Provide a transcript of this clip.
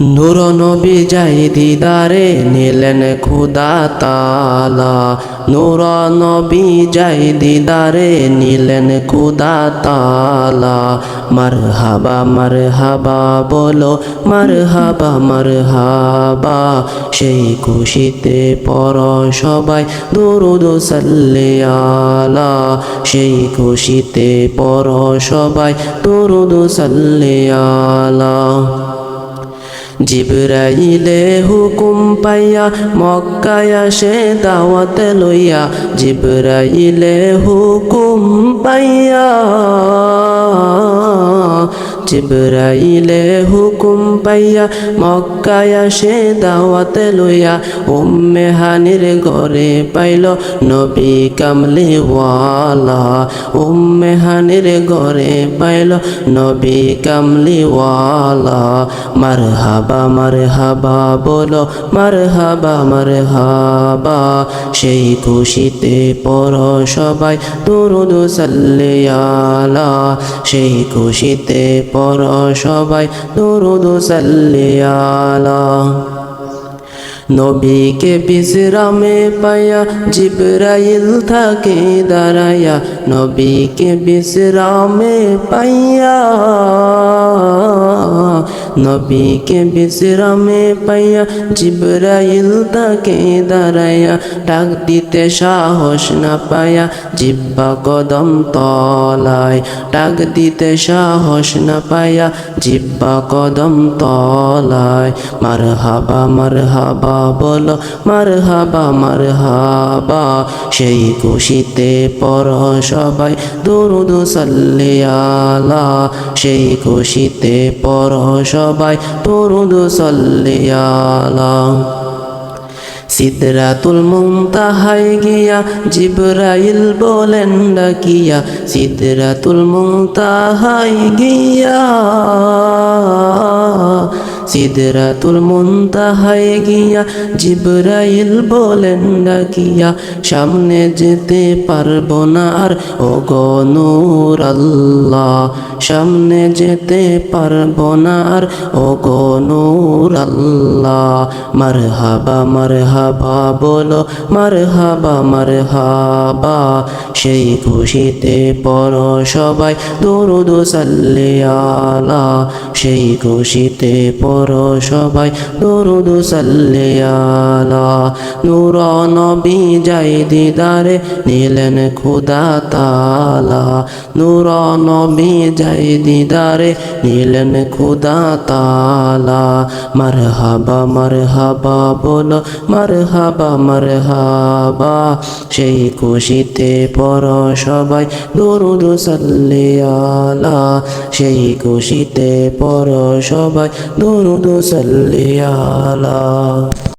নূর নবী যাই দিদারে নিলেন খুদা তালা। নূর নবী যাই দিদারে নিলেন খুদা তালা। মার হাবা মার হাবা বলো মার হাবা মার হাবা সেই খুশিতে পর সবাই দুরুদ সাল্লে আলা। সেই খুশিতে পর সবাই দুরুদ সাল্লে আলা। জিবরাইলে হুকুম পাইয়া মক্কায় সে দাওয়াত লইয়া জিবরাইলে হুকুম পাইয়া জিবরাইলে হুকুম পাইয়া মক্কায় সে দাওয়াত লইয়া উম্মে হানির ঘরে পাইল নবী কামলিওয়ালা। উম্মে হানির ঘরে পাইল নবী কামলিওয়ালা। মার হাবা মার হাবা বলো মার হাবা মার হাবা সেই খুশিতে পর সবাই সাল্লে আলা। সেই খুশিতে পর সবাই দুরুদু সাল্লিয়ালা নবীকে বিশ্রামে পায়া জিব্রাইল থাকে দাঁড়ায়া নবীকে বিশ্রামে পাইয়া নবীকে বিশ্রামে পাইয়া জিবরাইল তাকে দাঁড়াইয়া ডাক দিতে সাহস না পায়া জিব্বা কদম তলায় ডাক দিতে সাহস না পায়া জিব্বা কদম তলায় মার হাবা মার হাবা বলো মার হাবা মার হাবা সেই খুশিতে পর সবাই দুরুদ সাল্লে আলা, সেই খুশিতে পর সবাই দুরুদ সাল্লে আলা। সিদরাতুল মুনতাহায় গিয়া জিব্রাইল বলেন ডাকিয়া সিদরাতুল মুনতাহায় গিয়া। সিদরাতুল মুনতাহায় গিয়া জিবরাইল বলেন ডাকিয়া, সামনে যেতে পারব না আর ও গো নূর আল্লাহ, সামনে যেতে পারব না আর ও গো নূর আল্লাহ মার হাবা মার হাবা বলো মার হাবা মার হাবা সেই খুশিতে পর সবাই, দরুদ সাল্লে আলা, সেই খুশিতে পর সবাই দরুদ সাল্লে আলা নূর নবী, যাই দিদারে নিলেন খুদা তালা। নূর নবী, যাই দিদারে নিলেন খুদা তালা। মার হাবা মার হাবা বলো মার হাবা মার হাবা সেই খুশিতে পর সবাই দরুদ সাল্লে আলা। সেই খুশিতে পর সবাই দরুদ সাল্লে আলা